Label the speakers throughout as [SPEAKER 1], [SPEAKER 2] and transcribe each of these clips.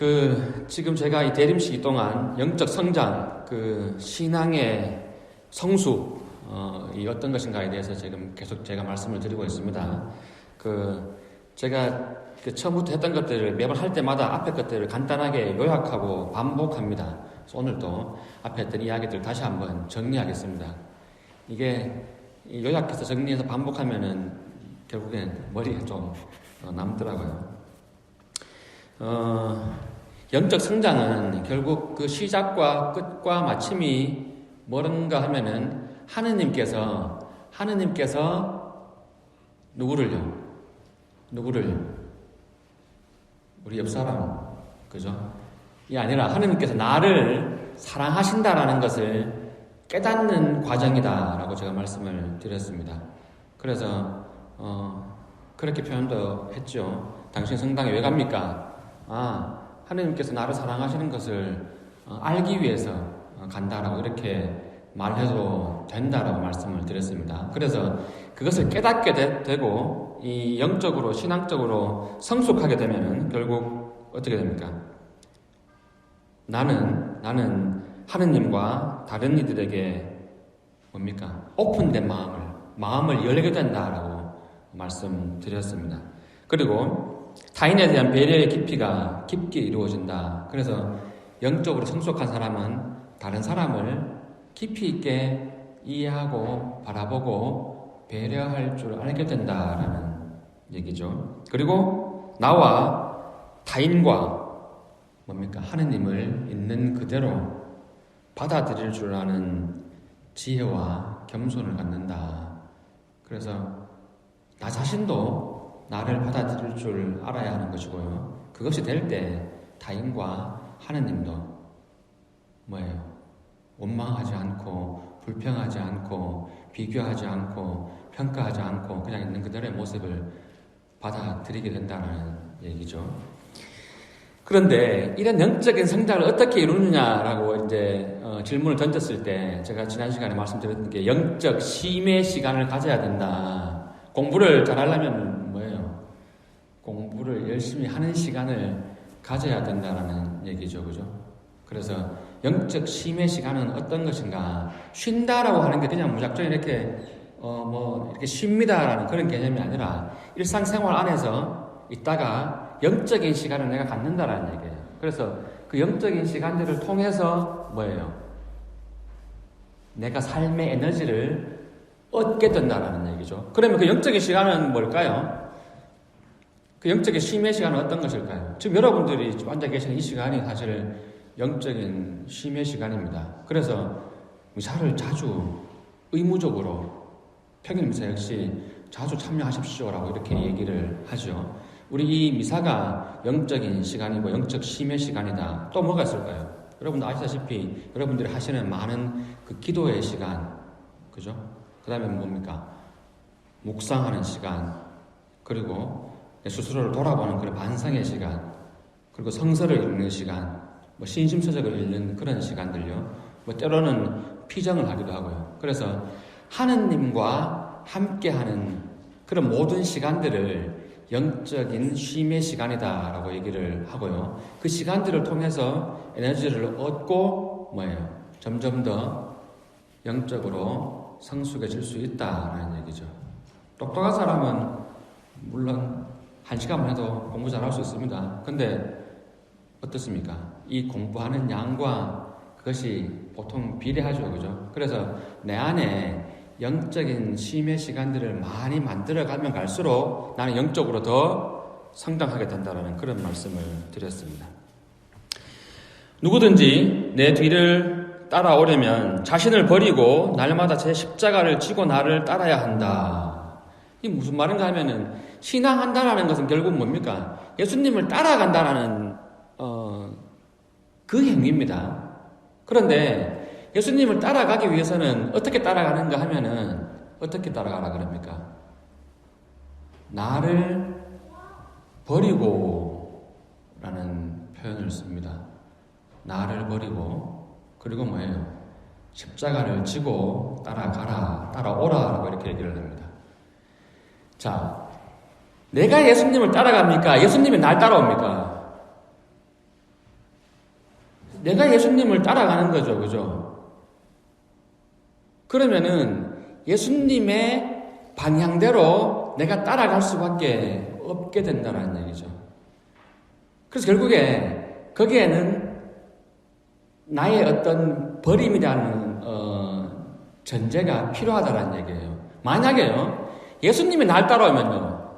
[SPEAKER 1] 그 지금 제가 이 대림 시기 동안 영적 성장, 그 신앙의 성수 어, 이 어떤 것인가에 대해서 지금 계속 제가 말씀을 드리고 있습니다. 그 제가 그 처음부터 했던 것들을 매번 할 때마다 앞에 것들을 간단하게 요약하고 반복합니다. 오늘도 앞에 했던 이야기들 다시 한번 정리하겠습니다. 이게 요약해서 정리해서 반복하면은 결국엔 머리에 좀 어, 남더라고요. 어, 영적 성장은 결국 그 시작과 끝과 마침이 뭐런가 하면은 하느님께서 하느님께서 누구를요? 누구를 우리 옆 사람 그죠? 이 아니라 하느님께서 나를 사랑하신다라는 것을 깨닫는 과정이다라고 제가 말씀을 드렸습니다. 그래서 어, 그렇게 표현도 했죠. 당신 성당에 왜 갑니까? 아, 하느님께서 나를 사랑하시는 것을 어, 알기 위해서 어, 간다라고 이렇게 말해도 된다라고 말씀을 드렸습니다. 그래서 그것을 깨닫게 되, 고이 영적으로 신앙적으로 성숙하게 되면은 결국 어떻게 됩니까? 나는 나는 하느님과 다른 이들에게 뭡니까? 오픈된 마음을 마음을 열게 된다라고 말씀드렸습니다. 그리고 타인에 대한 배려의 깊이가 깊게 이루어진다. 그래서 영적으로 성숙한 사람은 다른 사람을 깊이 있게 이해하고 바라보고 배려할 줄 알게 된다라는 얘기죠. 그리고 나와 타인과 뭡니까? 하느님을 있는 그대로 받아들일 줄 아는 지혜와 겸손을 갖는다. 그래서 나 자신도 나를 받아들일 줄 알아야 하는 것이고요. 그것이 될 때 타인과 하느님도 뭐예요? 원망하지 않고 불평하지 않고 비교하지 않고 평가하지 않고 그냥 있는 그대로의 모습을 받아들이게 된다는 얘기죠. 그런데 이런 영적인 성장을 어떻게 이루느냐라고 이제 어, 질문을 던졌을 때 제가 지난 시간에 말씀드렸던 게 영적 심의 시간을 가져야 된다. 공부를 잘하려면? 공부를 열심히 하는 시간을 가져야 된다라는 얘기죠, 그죠? 그래서 영적 심의 시간은 어떤 것인가? 쉰다라고 하는 게 그냥 무작정 이렇게 어 뭐 이렇게 쉽니다라는 그런 개념이 아니라 일상생활 안에서 있다가 영적인 시간을 내가 갖는다라는 얘기예요. 그래서 그 영적인 시간들을 통해서 뭐예요? 내가 삶의 에너지를 얻게 된다라는 얘기죠. 그러면 그 영적인 시간은 뭘까요? 그 영적인 쉼의 시간은 어떤 것일까요? 지금 여러분들이 앉아 계시는 이 시간이 사실 영적인 쉼의 시간입니다. 그래서 미사를 자주 의무적으로 평일 미사 역시 자주 참여하십시오라고 이렇게 얘기를 하죠. 우리 이 미사가 영적인 시간이고 영적 쉼의 시간이다. 또 뭐가 있을까요? 여러분도 아시다시피 여러분들이 하시는 많은 그 기도의 시간, 그죠? 그 다음에 뭡니까? 묵상하는 시간, 그리고 스스로를 돌아보는 그런 반성의 시간, 그리고 성서를 읽는 시간, 뭐 신심서적을 읽는 그런 시간들요. 뭐 때로는 피정을 하기도 하고요. 그래서 하느님과 함께하는 그런 모든 시간들을 영적인 쉼의 시간이다라고 얘기를 하고요. 그 시간들을 통해서 에너지를 얻고 뭐예요? 점점 더 영적으로 성숙해질 수 있다라는 얘기죠. 똑똑한 사람은 물론 한 시간만 해도 공부 잘 할 수 있습니다. 근데 어떻습니까? 이 공부하는 양과 그것이 보통 비례하죠, 그죠? 그래서 내 안에 영적인 쉼의 시간들을 많이 만들어가면 갈수록 나는 영적으로 더 성장하게 된다는 그런 말씀을 드렸습니다. 누구든지 내 뒤를 따라오려면 자신을 버리고 날마다 제 십자가를 지고 나를 따라야 한다. 이게 무슨 말인가 하면은 신앙한다라는 것은 결국 뭡니까? 예수님을 따라간다라는 어, 그 행위입니다. 그런데 예수님을 따라가기 위해서는 어떻게 따라가는가 하면은 어떻게 따라가라 그럽니까? 나를 버리고 라는 표현을 씁니다. 나를 버리고 그리고 뭐예요? 십자가를 지고 따라가라, 따라오라라고 이렇게 얘기를 합니다. 자, 내가 예수님을 따라갑니까? 예수님이 날 따라옵니까? 내가 예수님을 따라가는 거죠. 그죠? 그러면은 예수님의 방향대로 내가 따라갈 수밖에 없게 된다는 얘기죠. 그래서 결국에 거기에는 나의 어떤 버림이라는 어, 전제가 필요하다는 얘기예요. 만약에요, 예수님이 날 따라오면요,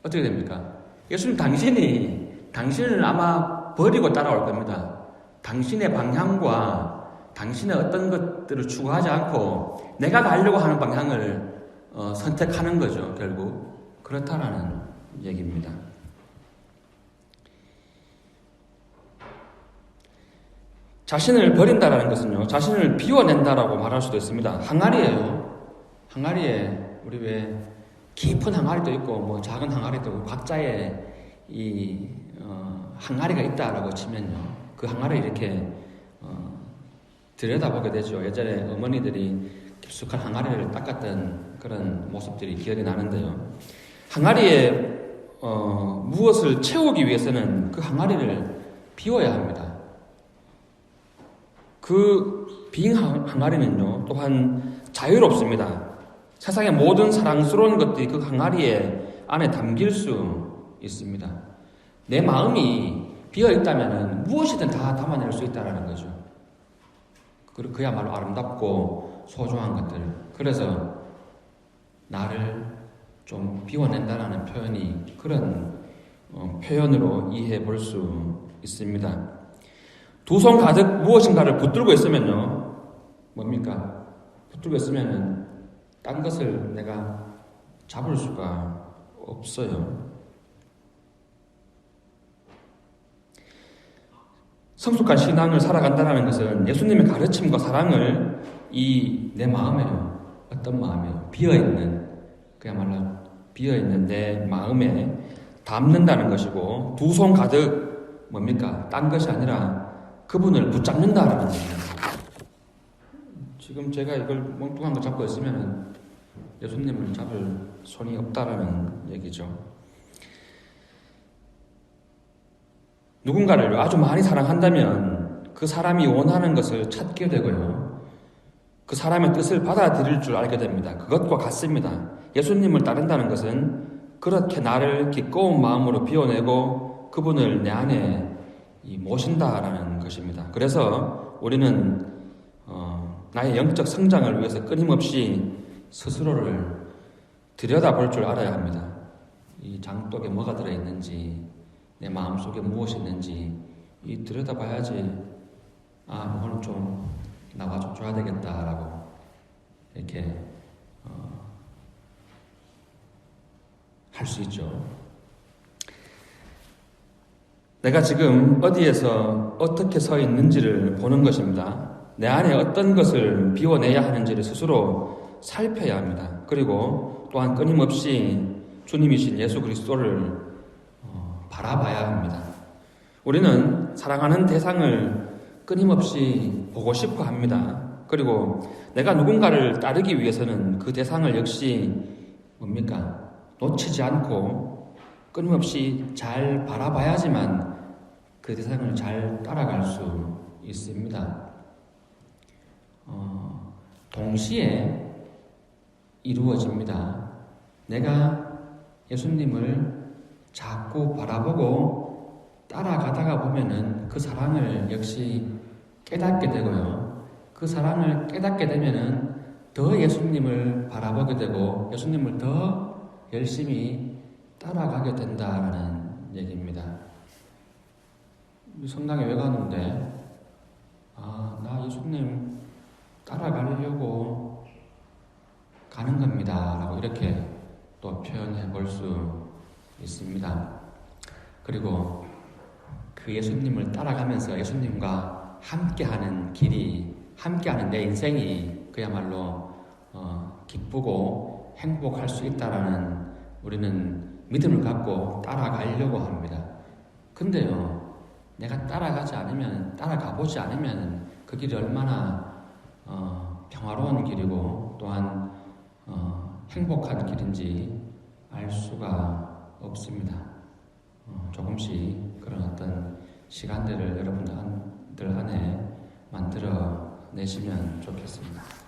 [SPEAKER 1] 어떻게 됩니까? 예수님 당신이 당신을 아마 버리고 따라올 겁니다. 당신의 방향과 당신의 어떤 것들을 추구하지 않고 내가 가려고 하는 방향을 어, 선택하는 거죠, 결국. 그렇다라는 얘기입니다. 자신을 버린다라는 것은요, 자신을 비워낸다라고 말할 수도 있습니다. 항아리예요. 항아리에 우리 왜 깊은 항아리도 있고 뭐 작은 항아리도 있고 각자의 이 어, 항아리가 있다라고 치면요, 그 항아리 이렇게 어, 들여다보게 되죠. 예전에 어머니들이 깊숙한 항아리를 닦았던 그런 모습들이 기억이 나는데요. 항아리에 어, 무엇을 채우기 위해서는 그 항아리를 비워야 합니다. 그빈 항아리는요, 또한 자유롭습니다. 세상의 모든 사랑스러운 것들이 그 항아리에 안에 담길 수 있습니다. 내 마음이 비어 있다면 무엇이든 다 담아낼 수 있다는 거죠. 그야말로 아름답고 소중한 것들. 그래서 나를 좀 비워낸다라는 표현이 그런 어, 표현으로 이해해 볼 수 있습니다. 두 손 가득 무엇인가를 붙들고 있으면요. 뭡니까? 붙들고 있으면은 딴 것을 내가 잡을 수가 없어요. 성숙한 신앙을 살아간다는 것은 예수님의 가르침과 사랑을 이 내 마음에요. 어떤 마음에요? 비어있는, 그야말로 비어있는 내 마음에 담는다는 것이고, 두 손 가득 뭡니까? 딴 것이 아니라 그분을 붙잡는다라는 얘기입니다. 지금 제가 이걸 멍뚱한 거 잡고 있으면 예수님을 잡을 손이 없다라는 얘기죠. 누군가를 아주 많이 사랑한다면 그 사람이 원하는 것을 찾게 되고요. 그 사람의 뜻을 받아들일 줄 알게 됩니다. 그것과 같습니다. 예수님을 따른다는 것은 그렇게 나를 기꺼운 마음으로 비워내고 그분을 내 안에 모신다라는 것입니다. 그래서 우리는 어, 나의 영적 성장을 위해서 끊임없이 스스로를 들여다볼 줄 알아야 합니다. 이 장독에 뭐가 들어있는지, 내 마음 속에 무엇이 있는지, 이 들여다봐야지, 아, 오늘 좀 나와 좀 줘야 되겠다라고, 이렇게, 어, 할 수 있죠. 내가 지금 어디에서 어떻게 서 있는지를 보는 것입니다. 내 안에 어떤 것을 비워내야 하는지를 스스로 살펴야 합니다. 그리고 또한 끊임없이 주님이신 예수 그리스도를 어, 바라봐야 합니다. 우리는 사랑하는 대상을 끊임없이 보고 싶어 합니다. 그리고 내가 누군가를 따르기 위해서는 그 대상을 역시 뭡니까? 놓치지 않고 끊임없이 잘 바라봐야지만 그 대상을 잘 따라갈 수 있습니다. 어, 동시에 이루어집니다. 내가 예수님을 자꾸 바라보고 따라가다가 보면은 그 사랑을 역시 깨닫게 되고요. 그 사랑을 깨닫게 되면은 더 예수님을 바라보게 되고 예수님을 더 열심히 따라가게 된다라는 얘기입니다. 성당에 왜 가는데? 아, 나 예수님 따라가려고 가는 겁니다. 라고 이렇게 또 표현해 볼 수 있습니다. 그리고 그 예수님을 따라가면서 예수님과 함께하는 길이, 함께하는 내 인생이 그야말로 어, 기쁘고 행복할 수 있다라는 우리는 믿음을 갖고 따라가려고 합니다. 근데요, 내가 따라가지 않으면, 따라가 보지 않으면 그 길이 얼마나 어, 평화로운 길이고 또한 어, 행복한 길인지 알 수가 없습니다. 어, 조금씩 그런 어떤 시간들을 여러분들 안에 만들어 내시면 좋겠습니다.